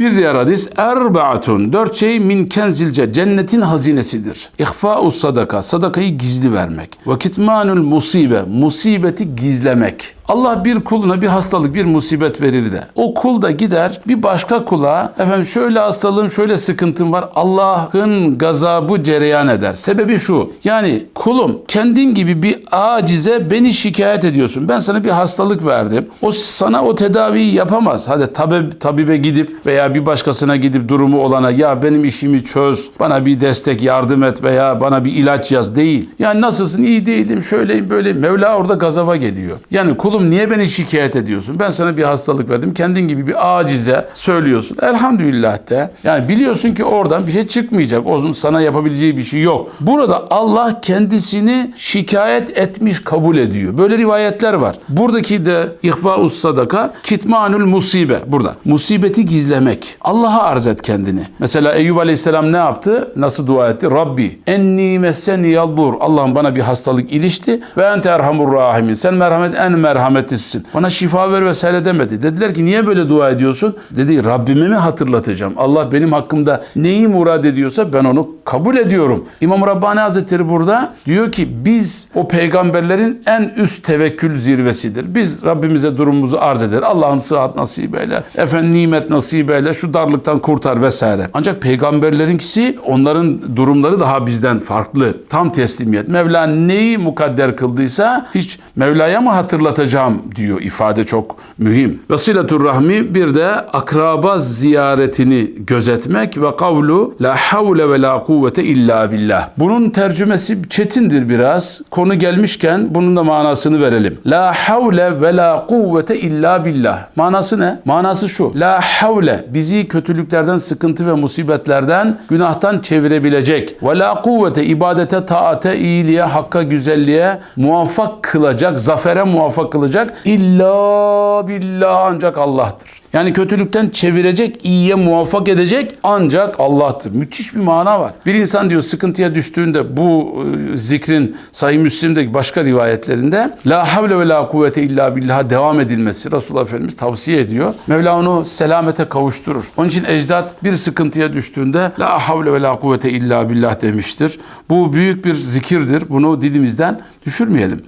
Bir diğer hadis erbaatun dört şey min kenzilce cennetin hazinesidir. İhfa'us sadaka sadakayı gizli vermek. Ve kitmanul musibe musibeti gizlemek. Allah bir kuluna bir hastalık, bir musibet verir de. O kul da gider bir başka kula efendim şöyle hastalığım, şöyle sıkıntım var. Allah'ın gazabı cereyan eder. Sebebi şu. Yani kulum kendin gibi bir acize beni şikayet ediyorsun. Ben sana bir hastalık verdim. O sana o tedaviyi yapamaz. Hadi tabi, tabibe gidip veya bir başkasına gidip durumu olana ya benim işimi çöz, bana bir destek yardım et veya bana bir ilaç yaz değil. Yani nasılsın iyi değilim şöyleyim böyleyim. Mevla orada gazaba geliyor. Yani kulum niye beni şikayet ediyorsun? Ben sana bir hastalık verdim. Kendin gibi bir acize söylüyorsun. Elhamdülillah de. Yani biliyorsun ki oradan bir şey çıkmayacak. O sana yapabileceği bir şey yok. Burada Allah kendisini şikayet etmiş kabul ediyor. Böyle rivayetler var. Buradaki de ihfaus sadaka kitmanul musibe burada. Musibeti gizlemek. Allah'a arz et kendini. Mesela Eyüp Aleyhisselam ne yaptı? Nasıl dua etti? Rabbi enni messeni yaldur. Allah'ım bana bir hastalık ilişti ve ente erhamur rahimin. Sen merhamet en merhametlisin. Bana şifa ver vesaire demedi. Dediler ki niye böyle dua ediyorsun? Dedi Rabbimi mi hatırlatacağım? Allah benim hakkımda neyi murad ediyorsa ben onu kabul ediyorum. İmam Rabbani Hazretleri burada diyor ki biz o peygamberlerin en üst tevekkül zirvesidir. Biz Rabbimize durumumuzu arz eder. Allah'ım sıhhat nasip eyle. Efendim nimet nasip eyle. Şu darlıktan kurtar vesaire. Ancak peygamberlerinkisi onların durumları daha bizden farklı. Tam teslimiyet. Mevla neyi mukadder kıldıysa hiç Mevla'ya mı hatırlatacağım diyor. ifade çok mühim. Vesiletur rahmi bir de akraba ziyaretini gözetmek ve kavlu la havle ve la kuvvete illa billah. Bunun tercümesi çetindir biraz. Konu gelmişken bunun da manasını verelim. La havle ve la kuvvete illa billah. Manası ne? Manası şu. La havle bizi kötülüklerden, sıkıntı ve musibetlerden, günahtan çevirebilecek. Ve la kuvvete ibadete, taate, iyiliğe, hakka, güzelliğe muvaffak kılacak, zafere muvaffak kılacak. İlla billah ancak Allah'tır. Yani kötülükten çevirecek, iyiye muvaffak edecek ancak Allah'tır. Müthiş bir mana var. Bir insan diyor sıkıntıya düştüğünde bu e, zikrin Sahih Müslim'deki başka rivayetlerinde La havle ve la kuvvete illa billah'a devam edilmesi Resulullah Efendimiz tavsiye ediyor. Mevla onu selamete kavuşturur. Onun için ecdat bir sıkıntıya düştüğünde La havle ve la kuvvete illa billah demiştir. Bu büyük bir zikirdir. Bunu dilimizden düşürmeyelim.